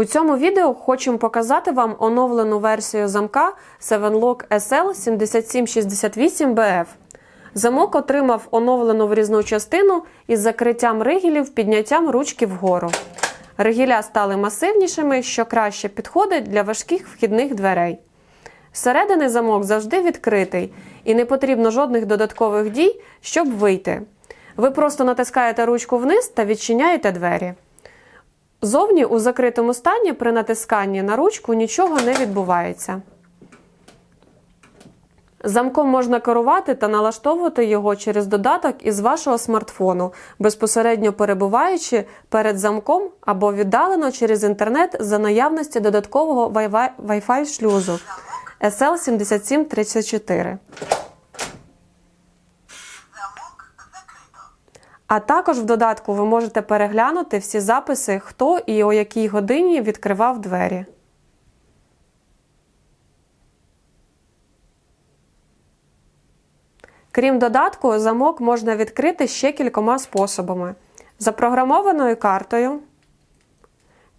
У цьому відео хочемо показати вам оновлену версію замка 7Lock SL 7768BF. Замок отримав оновлену врізну частину із закриттям ригелів підняттям ручки вгору. Ригіля стали масивнішими, що краще підходить для важких вхідних дверей. Зсередини замок завжди відкритий і не потрібно жодних додаткових дій, щоб вийти. Ви просто натискаєте ручку вниз та відчиняєте двері. Зовні у закритому стані при натисканні на ручку нічого не відбувається. Замком можна керувати та налаштовувати його через додаток із вашого смартфону, безпосередньо перебуваючи перед замком або віддалено через інтернет за наявності додаткового Wi-Fi шлюзу SL7734. А також в додатку ви можете переглянути всі записи, хто і о якій годині відкривав двері. Крім додатку, замок можна відкрити ще кількома способами: запрограмованою картою,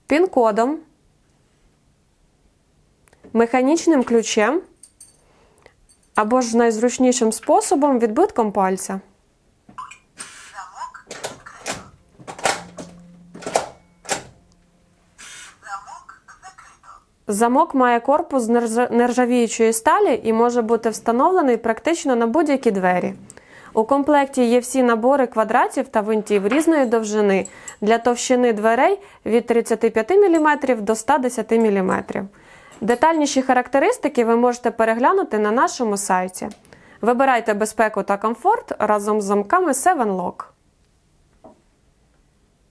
пін-кодом, механічним ключем або ж найзручнішим способом відбитком пальця. Замок відкрито. Замок закрито. Замок має корпус нержавіючої сталі і може бути встановлений практично на будь-які двері. У комплекті є всі набори квадратів та винтів різної довжини для товщини дверей від 35 мм до 110 мм. Детальніші характеристики ви можете переглянути на нашому сайті. Вибирайте безпеку та комфорт разом з замками 7Lock.